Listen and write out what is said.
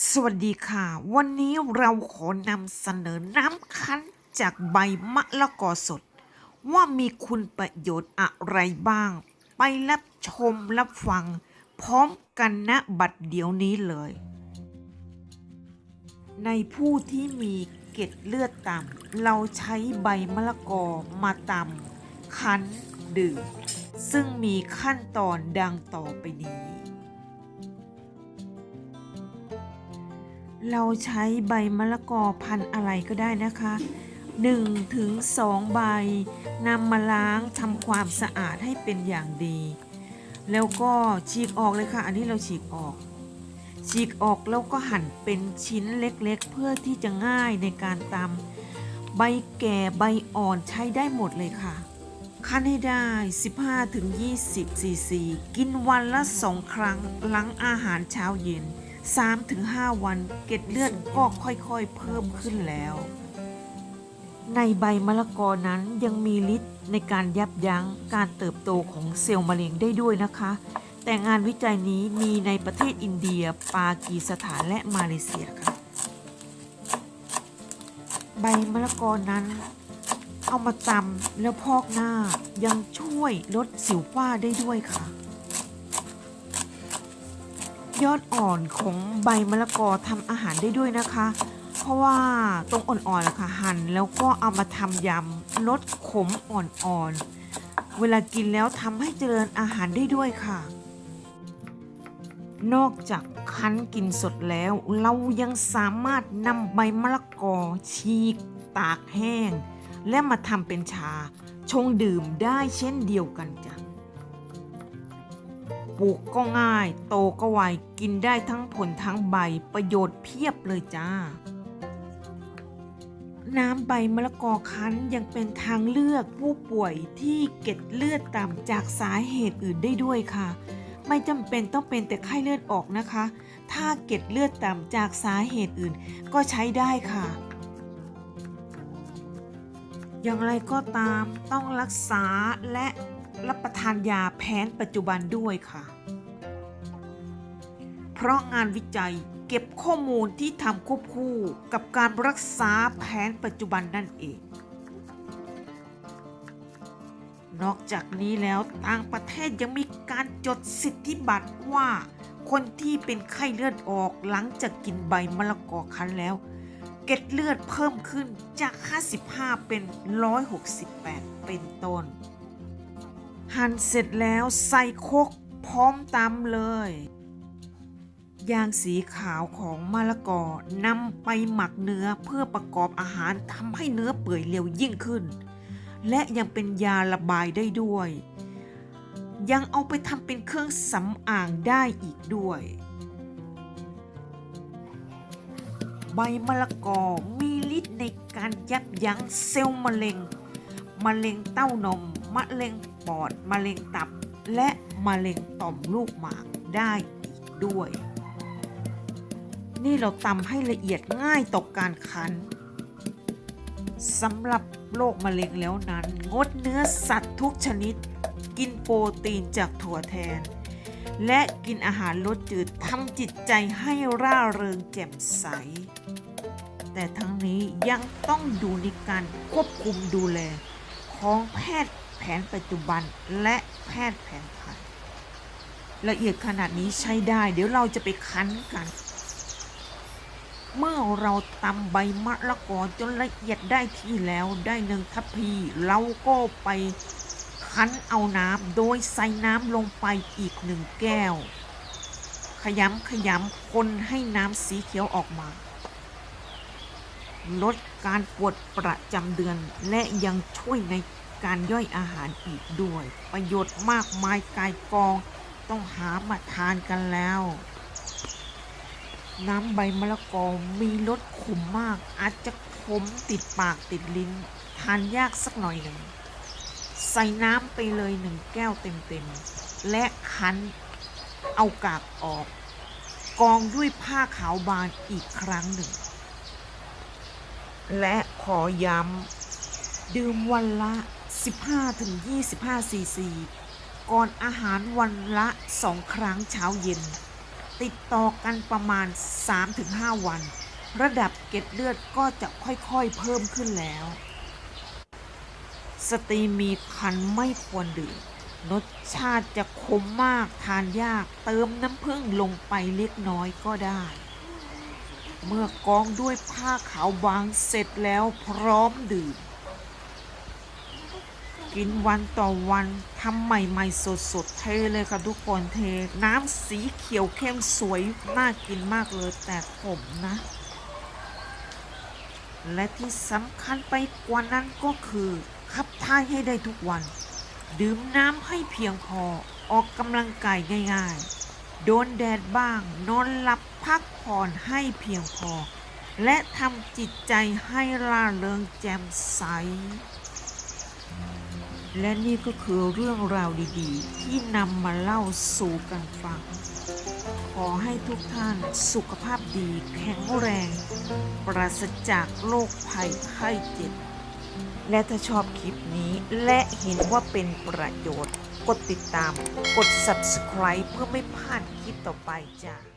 สวัสดีค่ะ วันนี้เราขอนำเสนอน้ำคั้นจากใบมะละกอสด ว่ามีคุณประโยชน์อะไรบ้าง ไปรับชมรับฟัง พร้อมกันณบัดเดี๋ยวนี้เลย ในผู้ที่มีเกล็ดเลือดต่ำเราใช้ใบมะละกอมาตำคั้นดื่ม ซึ่งมีขั้นตอนดังต่อไปนี้ เราใช้ใบมะละกอพันธุ์อะไรก็ได้นะคะ1ถึง2ใบนำมาล้างทำความสะอาดให้เป็นอย่างดี แล้วก็ฉีกออกเลยค่ะ อันนี้เราฉีกออก ฉีกออกแล้วก็หั่นเป็นชิ้นเล็กๆ เพื่อที่จะง่ายในการตำใบแก่ใบอ่อนใช้ได้หมดเลยค่ะ คั้นให้ได้ 15-20 ซีซี กินวันละ 2 ครั้งหลังอาหารเช้าเย็น 3-5 วันเกล็ดเลือดก็ค่อยๆ เพิ่มขึ้นแล้ว ในใบมะละกอนั้นยังมีฤทธิ์ในการยับยั้งการเติบโตของเซลล์มะเร็งได้ด้วยนะคะ แต่งานวิจัยนี้มีในประเทศอินเดีย ปากีสถานและมาเลเซียค่ะ ใบมะละกอนั้นเอามาตำแล้วพอกหน้ายังช่วยลดสิวฝ้าได้ด้วยค่ะ ยอดอ่อนของใบมะละกอทำอาหารได้ด้วยนะคะ เพราะว่าตรงอ่อนๆล่ะค่ะหั่นแล้วก็เอามาทำยำลดขมอ่อนๆ เวลากินแล้วทำให้เจริญอาหารได้ด้วยค่ะ นอกจากคั้นกินสดแล้ว เรายังสามารถนำใบมะละกอ ฉีก ตากแห้ง และมาทำเป็นชาชงดื่มได้เช่นเดียวกันจ้ะ ลูกก็ง่าย โตก็ไว กินได้ทั้งผลทั้งใบ ประโยชน์เพียบเลยจ้า น้ำใบมะละกอคั้นยังเป็นทางเลือกผู้ป่วยที่เก็ดเลือดต่ำจากสาเหตุอื่นได้ด้วยค่ะ ไม่จำเป็นต้องเป็นแต่ไข้เลือดออกนะคะ ถ้าเก็ดเลือดต่ำจากสาเหตุอื่น ก็ใช้ได้ค่ะอย่างไรก็ตามต้องรักษาและรับประทานยาแผนปัจจุบันด้วยค่ะ เพราะงานวิจัยเก็บข้อมูลที่ทำควบคู่กับการรักษาแผนปัจจุบันนั่นเอง นอกจากนี้แล้วต่างประเทศยังมีการจดสิทธิบัตรว่า คนที่เป็นไข้เลือดออกหลังจากกินใบมะละกอคั้นแล้ว เกล็ดเลือดเพิ่มขึ้นจาก 55 เป็น 168 เป็นต้น หั่นเสร็จแล้วใส่คกพร้อมตำเลย ยางสีขาวของมะละกอนำไปหมักเนื้อเพื่อประกอบอาหารทำให้เนื้อเปื่อยเร็วยิ่งขึ้น และยังเป็นยาระบายได้ด้วย ยังเอาไปทำเป็นเครื่องสำอางได้อีกด้วย ใบมะละกอมีฤทธิ์ในการยับยั้งเซลล์มะเร็ง มะเร็งเต้านม มะเร็งปอด มะเร็งตับ และมะเร็งต่อมลูกหมากได้อีกด้วย นี่เราตำให้ละเอียดง่ายต่อการคั้นสำหรับโรคมะเร็งแล้วนั้น งดเนื้อสัตว์ทุกชนิด กินโปรตีนจากถั่วแทน และกินอาหารรสจืดทำจิตใจให้ร่าเริงแจ่มใส แต่ทั้งนี้ยังต้องดูในการควบคุมดูแล ของแพทย์แผนปัจจุบันและแพทย์แผนไทยละเอียดขนาดนี้ใช้ได้ เดี๋ยวเราจะไปคั้นกัน เมื่อเราตำใบมะละกอจนละเอียดได้ที่แล้วได้หนึ่งทัพพีเราก็ไปคั้นเอาน้ำโดยใส่น้ำลงไปอีกหนึ่งแก้ว ขยำขยำคนให้น้ำสีเขียวออกมา ลดการปวดประจำเดือนและยังช่วยในการย่อยอาหารอีกด้วย ประโยชน์มากมายกายกองต้องหามาทานกันแล้ว น้ำใบมะละกอมีรสขมมาก อาจจะขมติดปากติดลิ้น ทานยากสักหน่อยหนึ่ง ใส่น้ำไปเลยหนึ่งแก้วเต็มๆ และคั้นเอากากออก กองด้วยผ้าขาวบางอีกครั้งหนึ่ง และขอย้ำดื่มวันละ 15-25ซีซี ก่อนอาหารวันละ2ครั้งเช้าเย็น ติดต่อกันประมาณ 3-5 วัน ระดับเกล็ดเลือดก็จะค่อยๆเพิ่มขึ้นแล้ว สตรีมีคันไม่ควรดื่มรสชาติจะขมมากทานยากเติมน้ำผึ้งลงไปเล็กน้อยก็ได้ เมื่อกองด้วยผ้าขาวบางเสร็จแล้วพร้อมดื่ม กินวันต่อวันทำใหม่ๆสดๆเทเลยค่ะทุกคนเท น้ำสีเขียวเข้มสวยน่ากินมากเลยแต่ขมนะ และที่สำคัญไปกว่านั้นก็คือ ขับถ่ายให้ได้ทุกวัน ดื่มน้ำให้เพียงพอออกกำลังกายง่ายๆ โดนแดดบ้าง นอนหลับพักผ่อนให้เพียงพอ และทำจิตใจให้ร่าเริงแจ่มใส และนี่ก็คือเรื่องราวดีๆ ที่นำมาเล่าสู่กันฟัง ขอให้ทุกท่านสุขภาพดีแข็งแรง ปราศจากโรคภัยไข้เจ็บ และถ้าชอบคลิปนี้และเห็นว่าเป็นประโยชน์ กดติดตาม กด subscribe เพื่อไม่พลาดคลิปต่อไปจ้า